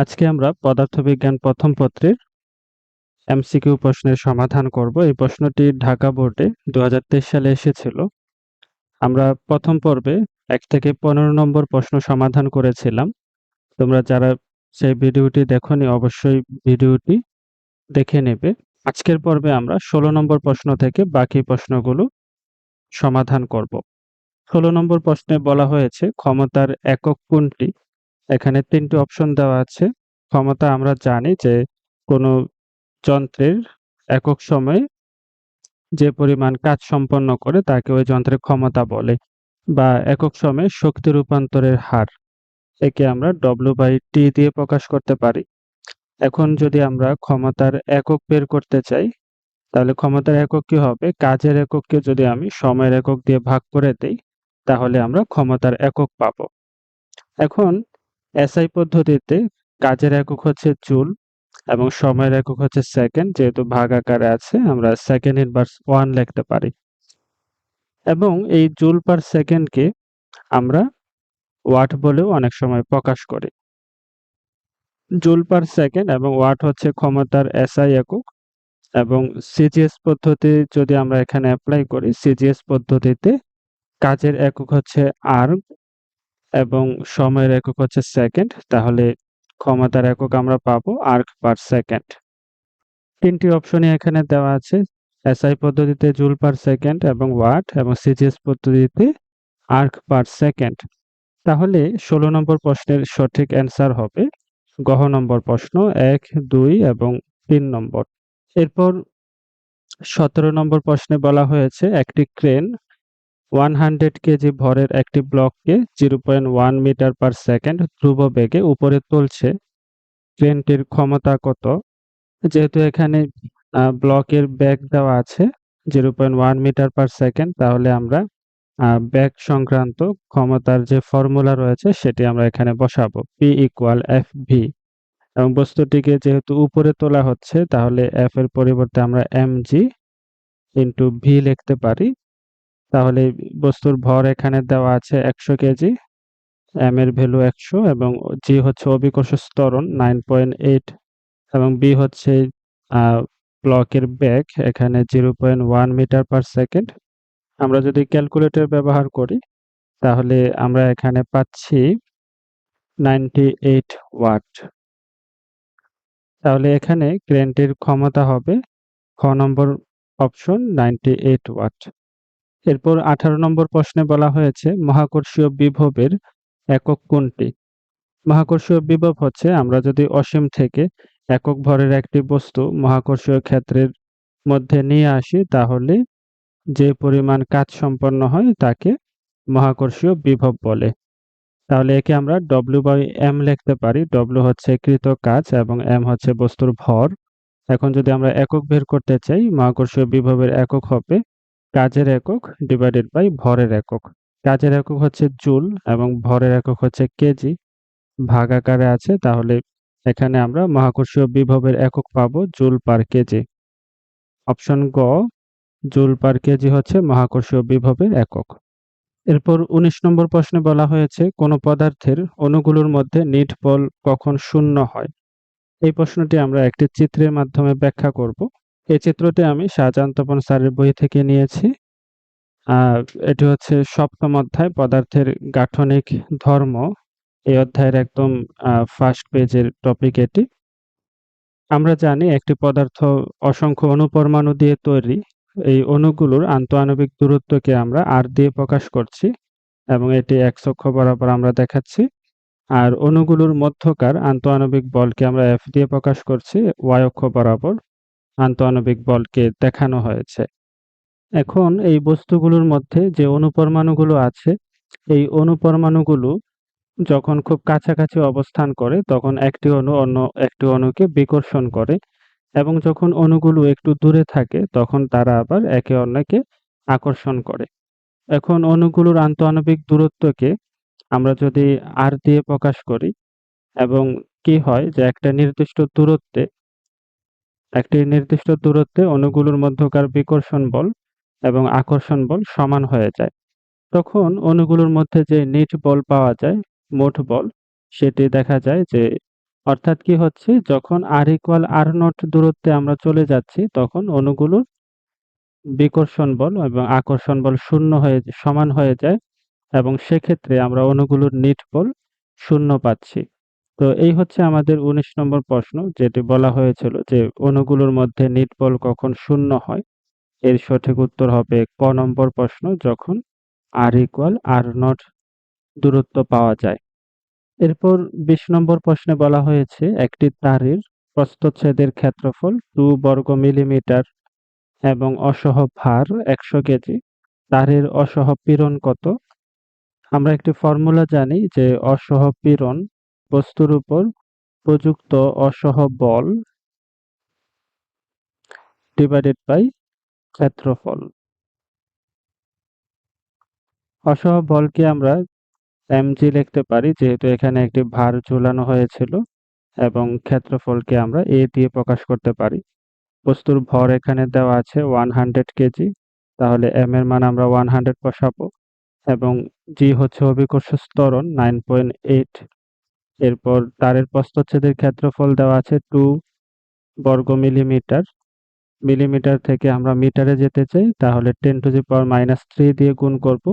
আজকে আমরা পদার্থবিজ্ঞান প্রথম পত্রের এমসিকিউ প্রশ্নের সমাধান করব। এই প্রশ্নটি ঢাকা বোর্ডে দু হাজার তেইশ সালে এসেছিল। আমরা প্রথম পর্বে এক থেকে পনেরো নম্বর প্রশ্ন সমাধান করেছিলাম। তোমরা যারা সেই ভিডিওটি দেখনি, অবশ্যই ভিডিওটি দেখে নেবে। আজকের পর্বে আমরা ষোলো নম্বর প্রশ্ন থেকে বাকি প্রশ্নগুলো সমাধান করব। ষোলো নম্বর প্রশ্নে বলা হয়েছে, ক্ষমতার একক কোনটি? এখানে তিনটি অপশন দেওয়া আছে। ক্ষমতা আমরা জানি যে কোনো যন্ত্রের একক সময়ে যে পরিমাণ কাজ সম্পন্ন করে তাকে ওই যন্ত্রের ক্ষমতা বলে বা একক সময়ে শক্তি রূপান্তরের হার। একে আমরা ডব্লু বাই টি দিয়ে প্রকাশ করতে পারি। এখন যদি আমরা ক্ষমতার একক বের করতে চাই, তাহলে ক্ষমতার একক কি হবে? কাজের একককে যদি আমি সময়ের একক দিয়ে ভাগ করে দেই, তাহলে আমরা ক্ষমতার একক পাবো। এখন এসআই পদ্ধতিতে কাজের একক হচ্ছে জুল এবং সময়ের একক হচ্ছে সেকেন্ড, যেহেতু ভাগ আকারে আছে, আমরা সেকেন্ড ইনভার্স ওয়ান লিখতে পারি। এবং এই জুল পার সেকেন্ডকে আমরা ওয়াট বলেও অনেক সময় প্রকাশ করি। জুল পার সেকেন্ড এবং ওয়াট হচ্ছে ক্ষমতার এসআই একক এবং সিজিএস পদ্ধতি যদি আমরা এখানে অ্যাপ্লাই করি, সিজিএস পদ্ধতিতে কাজের একক হচ্ছে আর এবং সময়ের একক হচ্ছে সেকেন্ড তাহলে ক্ষমতার একক আমরা পাবো আর্ক পার সেকেন্ড তিনটি অপশনই এখানে দেওয়া আছে এসআই পদ্ধতিতে জুল পার সেকেন্ড এবং ওয়াট এবং সিজিএস পদ্ধতিতে আর্ক পার সেকেন্ড তাহলে ষোলো নম্বর প্রশ্নের সঠিক অ্যান্সার হবে গহ নম্বর প্রশ্ন, এক, দুই এবং তিন নম্বর। এরপর সতেরো নম্বর প্রশ্নে বলা হয়েছে, একটি ক্রেন ওয়ান হান্ড্রেড কেজি ভরের একটি ব্লককে zero point one metre per second ধ্রুব বেগে উপরে তুলছে। ট্রেনটির ক্ষমতা কত? যেহেতু এখানে ব্লকের ব্যাগ দেওয়া আছে, zero point one metre per second, তাহলে আমরা ব্যাগ সংক্রান্ত ক্ষমতার যে ফর্মুলা রয়েছে, সেটি আমরা এখানে বসাবো। পি ইকুয়াল এফ ভি এবং বস্তুটিকে যেহেতু উপরে তোলা হচ্ছে, তাহলে এফ এর পরিবর্তে আমরা এম জি ইন্টু ভি লিখতে পারি। তাহলে বস্তুর ভর এখানে দেওয়া আছে একশো কেজি এম এর ভ্যালু একশো এবং জি হচ্ছে অভিকর্ষ স্তরণ নাইন পয়েন্ট এইট এবং বি হচ্ছে ব্লকের ব্যাগ এখানে zero point one metre per second আমরা যদি ক্যালকুলেটর ব্যবহার করি, তাহলে আমরা এখানে পাচ্ছি নাইনটি এইট ওয়াট তাহলে এখানে ক্রেনটির ক্ষমতা হবে খ number option ninety eight watt এরপর আঠারো নম্বর প্রশ্নে বলা হয়েছে, মহাকর্ষীয় বিভবের একক কোনটি? মহাকর্ষীয় বিভব হচ্ছে, আমরা যদি অসীম থেকে একক ভরের একটি বস্তু মহাকর্ষীয় ক্ষেত্রের মধ্যে নিয়ে আসি, তাহলে যে পরিমাণ কাজ সম্পন্ন হয় তাকে মহাকর্ষীয় বিভব বলে। তাহলে একে আমরা ডব্লিউ বাই এম লিখতে পারি ডব্লিউ হচ্ছে কৃত কাজ এবং এম হচ্ছে বস্তুর ভর। এখন যদি আমরা একক বের করতে চাই, মহাকর্ষীয় বিভবের একক হবে কাজের একক ডিভাইডেড বাই ভরের একক। কাজের একক হচ্ছে জুল এবং ভরের একক হচ্ছে কেজি ভাগ আকারে আছে, তাহলে এখানে আমরা মহাকর্ষীয় বিভবের একক পাবো জুল পার কেজি অপশন গ, জুল পার কেজি হচ্ছে মহাকর্ষীয় বিভবের একক। এরপর ১৯ নম্বর প্রশ্নে বলা হয়েছে, কোন পদার্থের অণুগুলোর মধ্যে নিট বল কখন শূন্য হয়? এই প্রশ্নটি আমরা একটি চিত্রের মাধ্যমে ব্যাখ্যা করব। এই চিত্রটি আমি শাহজাহান তপন স্যারের বই থেকে নিয়েছি। এটি হচ্ছে সপ্তম অধ্যায়, পদার্থের গাঠনিক ধর্ম। এই অধ্যায়ের একদম ফার্স্ট পেজের টপিক এটি। আমরা জানি একটি পদার্থ অসংখ্য অনুপরমাণু দিয়ে তৈরি। এই অণুগুলোর আন্তঃআণবিক দূরত্বকে আমরা আর দিয়ে প্রকাশ করছি এবং এটি এক্স অক্ষ বরাবর আমরা দেখাচ্ছি। আর অণুগুলোর মধ্যকার আন্তঃআণবিক বলকে আমরা এফ দিয়ে প্রকাশ করছি ওয়াই অক্ষ বরাবর। আন্তঃআণবিক বলকে দেখানো হয়েছে। এখন এই বস্তুগুলোর মধ্যে যে অনুপরমাণুগুলো আছে, এই অনুপরমাণুগুলো যখন খুব কাছাকাছি অবস্থান করে, তখন একটি অণু অন্য একটি অণুকে বিকর্ষণ করে এবং যখন অণুগুলো একটু দূরে থাকে, তখন তারা আবার একে অন্যকে আকর্ষণ করে। এখন অণুগুলোর আন্তঃআণবিক দূরত্বকে আমরা যদি আর দিয়ে প্রকাশ করি এবং কি হয় যে একটা নির্দিষ্ট দূরত্বে একটি নির্দিষ্ট দূরত্বে অণুগুলোর মধ্যকার বিকর্ষণ বল এবং আকর্ষণ বল সমান হয়ে যায়। তখন অণুগুলোর মধ্যে যে নিট বল পাওয়া যায়, মোট বল, সেটি দেখা যায় যে, অর্থাৎ কি হচ্ছে, যখন আর ইকুয়াল আর নট দূরত্বে আমরা চলে যাচ্ছি, তখন অণুগুলোর বিকর্ষণ বল এবং আকর্ষণ বল শূন্য হয়ে, সমান হয়ে যায় এবং সেক্ষেত্রে আমরা অণুগুলোর নিট বল শূন্য পাচ্ছি। তো এই হচ্ছে আমাদের ১৯ নম্বর প্রশ্ন, যেটি বলা হয়েছিল যে অণুগুলোর মধ্যে নিট বল কখন শূন্য হয়? এর সঠিক উত্তর হবে ক নম্বর প্রশ্ন, যখন আর ইকুয়াল আর নট দূরত্ব পাওয়া যায়। এরপর ২০ নম্বর প্রশ্নে বলা হয়েছে, একটি তারের প্রস্থচ্ছেদের ক্ষেত্রফল ২ বর্গ মিলিমিটার এবং অসহ ভার ১০০ কেজি। তারের অসহ পীড়ন কত? আমরা একটি ফর্মুলা জানি যে অসহ পীড়ন বস্তুর উপর প্রযুক্ত অসহ বল ডিভাইডেড বাই ক্ষেত্রফল। অসহ বলকে আমরা mg লিখতে পারি, যেহেতু এখানে একটি ভার ঝুলানো হয়েছিল, এবং ক্ষেত্রফলকে আমরা এ দিয়ে প্রকাশ করতে পারি। বস্তুর ভর এখানে দেওয়া আছে ওয়ান হান্ড্রেড কেজি তাহলে এম এর মান আমরা ওয়ান হান্ড্রেড বসাবো, এবং জি হচ্ছে অভিকর্ষ স্তরণ নাইন পয়েন্ট এইট এরপর তারের প্রস্থচ্ছেদের ক্ষেত্রফল দেওয়া আছে টু বর্গ মিলিমিটার। মিলিমিটার থেকে আমরা মিটারে যেতে চাই, তাহলে ten to the power minus three দিয়ে গুণ করব।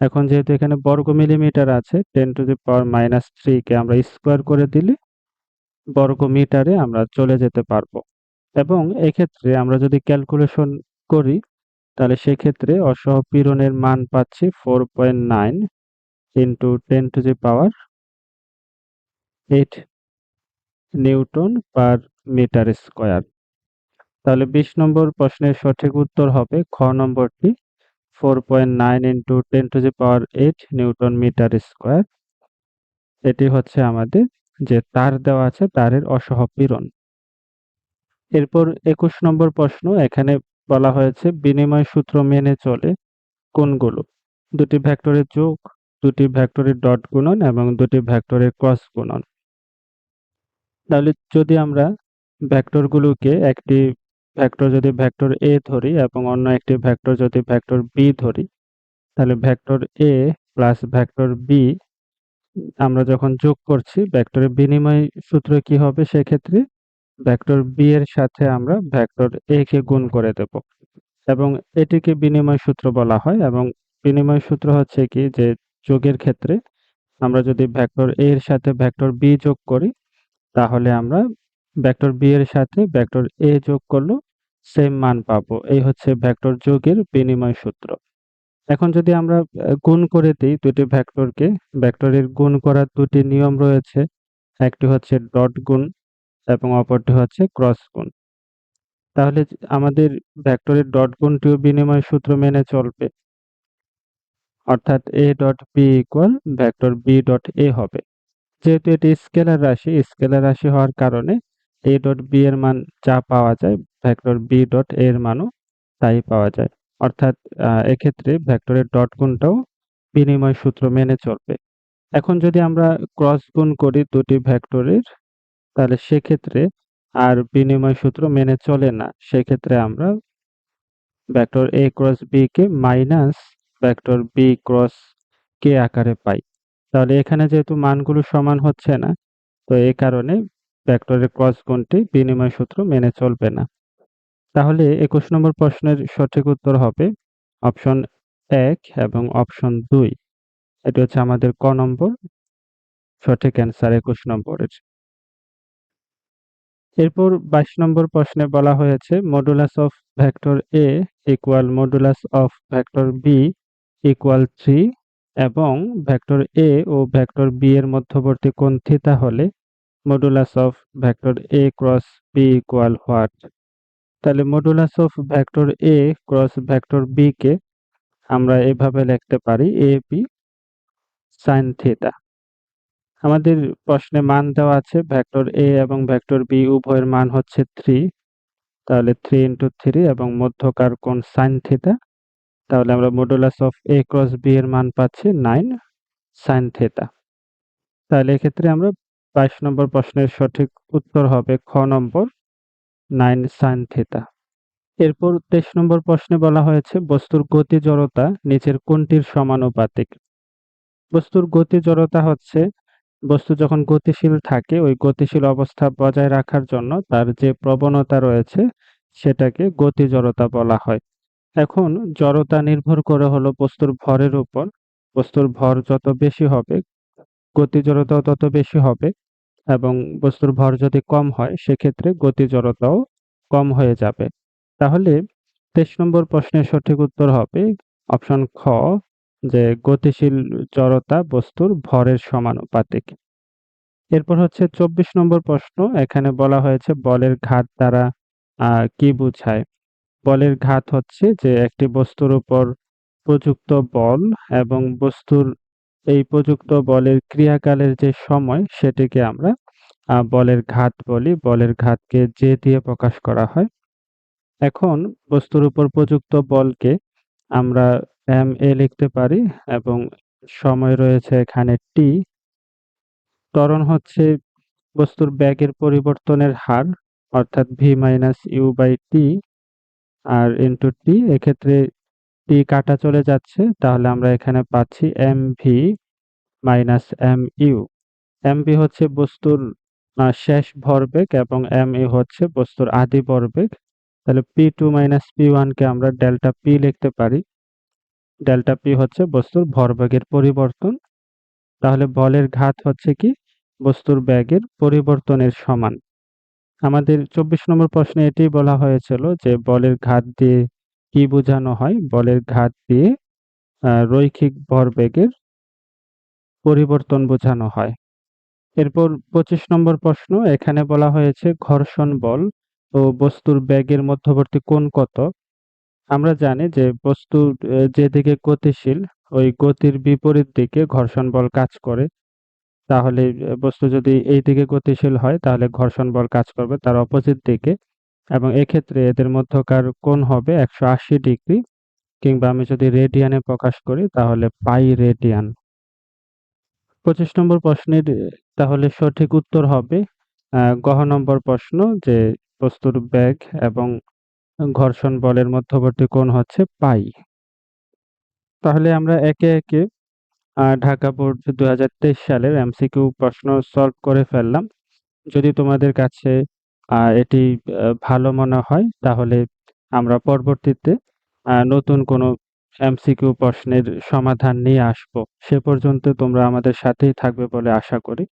এখন যেহেতু এখানে বর্গ মিলিমিটার আছে, ten to the power minus থ্রিকে আমরা স্কোয়ার করে দিলে বর্গ মিটারে আমরা চলে যেতে পারব। এবং এক্ষেত্রে আমরা যদি ক্যালকুলেশন করি, তাহলে সেক্ষেত্রে অসহ পীড়নের মান পাচ্ছি four point nine into ten to the power eight newton per metre square. তাহলে বিশ নম্বর প্রশ্নের সঠিক উত্তর হবে খ নম্বরটি four point nine into ten to the power eight newton metre square. এটি হচ্ছে আমাদের যে তার দেওয়া আছে তারের অসহ পীড়ন। এরপর একুশ নম্বর প্রশ্ন, এখানে বলা হয়েছে বিনিময় সূত্র মেনে চলে কোনগুলো? দুটি ভেক্টরের যোগ, দুটি ভেক্টরের ডট গুণন এবং দুটি ভেক্টরের ক্রস গুণন। তাহলে যদি আমরা ভেক্টরগুলোকে একটি ভেক্টর যদি ভেক্টর এ ধরি এবং অন্য একটি ভেক্টর যদি ভেক্টর বি ধরি, তাহলে vector A plus vector B আমরা যখন যোগ করছি ভেক্টরের বিনিময় সূত্র কি হবে সেক্ষেত্রে? ভেক্টর বি এর সাথে আমরা ভেক্টর এ কে গুণ করে দেব। এবং এটিকে বিনিময় সূত্র বলা হয় এবং বিনিময় সূত্র হচ্ছে কি? যে যোগের ক্ষেত্রে আমরা যদি ভেক্টর এ এর সাথে ভেক্টর বি যোগ করি তাহলে আমরা ভেক্টর বি এর সাথে ভেক্টর এ যোগ করলেও সেম মান পাবো। এই হচ্ছে ভেক্টর যোগের বিনিময় সূত্র। এখন যদি আমরা গুণ করে দিই দুটি ভেক্টরকে ভেক্টরের গুণ করার দুটি নিয়ম রয়েছে। একটি হচ্ছে ডট গুণ এবং অপরটি হচ্ছে ক্রস গুণ। তাহলে আমাদের ভেক্টরের ডট গুণটিও বিনিময় সূত্র মেনে চলবে। অর্থাৎ A dot B equal vector B dot A হবে। যেহেতু এটি স্কেলার রাশি স্কেলার রাশি হওয়ার কারণে এ ডট বি এর মান যা পাওয়া যায় ভেক্টর বি ডট এ এর মানও তাই পাওয়া যায়। অর্থাৎ এক্ষেত্রে ভেক্টরের ডট গুণটাও বিনিময় সূত্র মেনে চলবে। এখন যদি আমরা ক্রস গুণ করি দুটি ভেক্টরের তাহলে সেক্ষেত্রে আর বিনিময় সূত্র মেনে চলে না। সেক্ষেত্রে আমরা ভেক্টর এ ক্রস বি কে মাইনাস ভেক্টর বি ক্রস কে আকারে পাই। তাহলে এখানে যেহেতু মানগুলো সমান হচ্ছে না, তো এই কারণে ভেক্টরের ক্রস গুণটি বিনিময় সূত্র মেনে চলবে না। তাহলে একুশ নম্বর প্রশ্নের সঠিক উত্তর হবে অপশন এক এবং অপশন দুই। এটি হচ্ছে আমাদের ক নম্বর, সঠিক অ্যান্সার একুশ নম্বরের। এরপর বাইশ নম্বর প্রশ্নে বলা হয়েছে modulus of vector A equal modulus of vector B equal three এবং ভেক্টর এ ও ভেক্টর বি এর মধ্যবর্তী কোণ থিতা হলে modulus of vector A cross B equal what তাহলে modulus of vector A cross vector B কে আমরা এভাবে লিখতে পারি এ বি সাইন থিটা আমাদের প্রশ্নে মান দেওয়া আছে ভেক্টর এ এবং ভেক্টর বি উভয়ের মান হচ্ছে থ্রি তাহলে থ্রি ইন্টু থ্রি এবং মধ্যকার কোণ সাইন থিটা তাহলে আমরা modulus of A cross B এর মান পাচ্ছি নাইন সাইন থিটা তাহলে এক্ষেত্রে আমরা বাইশ নম্বর প্রশ্নের সঠিক উত্তর হবে খ নম্বর নাইন সাইন থিটা এরপর তেইশ নম্বর প্রশ্নে বলা হয়েছে, বস্তুর গতি জড়তা নিচের কোনটির সমানুপাতিক? বস্তুর গতি জড়তা হচ্ছে, বস্তু যখন গতিশীল থাকে, ওই গতিশীল অবস্থা বজায় রাখার জন্য তার যে প্রবণতা রয়েছে, সেটাকে গতি জড়তা বলা হয়। এখন জড়তা নির্ভর করে হলো বস্তুর ভরের উপর। বস্তুর ভর যত বেশি হবে, গতি জড়তাও তত বেশি হবে এবং বস্তুর ভর যদি কম হয়, সেক্ষেত্রে গতি জড়তাও কম হয়ে যাবে। তাহলে তেইশ নম্বর প্রশ্নের সঠিক উত্তর হবে অপশন খ, যে গতিশীল জড়তা বস্তুর ভরের সমানুপাতিক। এরপর হচ্ছে চব্বিশ নম্বর প্রশ্ন, এখানে বলা হয়েছে বলের ঘাত দ্বারা কি বোঝায়? বলের ঘাত হচ্ছে যে একটি বস্তুর উপর প্রযুক্ত বল এবং বস্তুর এই প্রযুক্ত বলের ক্রিয়াকালের যে সময়, সেটিকে আমরা বলের ঘাত বলি। বলের ঘাতকে যে দিয়ে প্রকাশ করা হয়। এখন বস্তুর উপর প্রযুক্ত বলকে আমরা এম এ লিখতে পারি এবং সময় রয়েছে এখানে টি ত্বরণ হচ্ছে বস্তুর ব্যাগের পরিবর্তনের হার, অর্থাৎ V minus U by T R into T এক্ষেত্রে টি কাটা চলে যাচ্ছে, তাহলে আমরা এখানে পাচ্ছি M V minus M U M V হচ্ছে বস্তুর শেষ ভরবেগ এবং এম ইউ হচ্ছে বস্তুর আদি ভরবেগ। তাহলে পি টু মাইনাস পি ওয়ানকে আমরা ডেল্টা পি লিখতে পারি। ডেল্টা পি হচ্ছে বস্তুর ভরবেগের পরিবর্তন। তাহলে বলের ঘাত হচ্ছে কি? বস্তুর ব্যাগের পরিবর্তনের সমান। আমাদের চব্বিশ নম্বর প্রশ্নে এটি বলা হয়েছিল যে বলের ঘাত দিয়ে কি বোঝানো হয়? বলের ঘাত দিয়ে রৈখিক ভরবেগের পরিবর্তন বোঝানো হয়। এরপর পঁচিশ নম্বর প্রশ্ন, এখানে বলা হয়েছে ঘর্ষণ বল ও বস্তুর ব্যাগের মধ্যবর্তী কোণ কত? আমরা জানি যে বস্তু যেদিকে গতিশীল, ওই গতির বিপরীত দিকে ঘর্ষণ বল কাজ করে। তাহলে বস্তু যদি এই দিকে গতিশীল হয়, তাহলে ঘর্ষণ বল কাজ করবে তার অপোজিট দিকে। এবং এক্ষেত্রে এদের মধ্যকার কোণ হবে একশো আশি ডিগ্রি, কিংবা আমি যদি রেডিয়ানে প্রকাশ করি, তাহলে পাই রেডিয়ান। পঁচিশ নম্বর প্রশ্নের তাহলে সঠিক উত্তর হবে গহ নম্বর প্রশ্ন যে বস্তুর ব্যাগ এবং ঘর্ষণ বলের মধ্যবর্তী কোণ হচ্ছে পাই। তাহলে আমরা একে একে ঢাকা বোর্ড দুই হাজার তেইশ সালের এমসিকিউ প্রশ্ন সলভ করে ফেললাম। যদি তোমাদের কাছে এটি ভালো মনে হয়, তাহলে আমরা পরবর্তীতে নতুন কোনো এমসিকিউ প্রশ্নের সমাধান নিয়ে আসব। সে পর্যন্ত তোমরা আমাদের সাথেই থাকবে বলে আশা করি।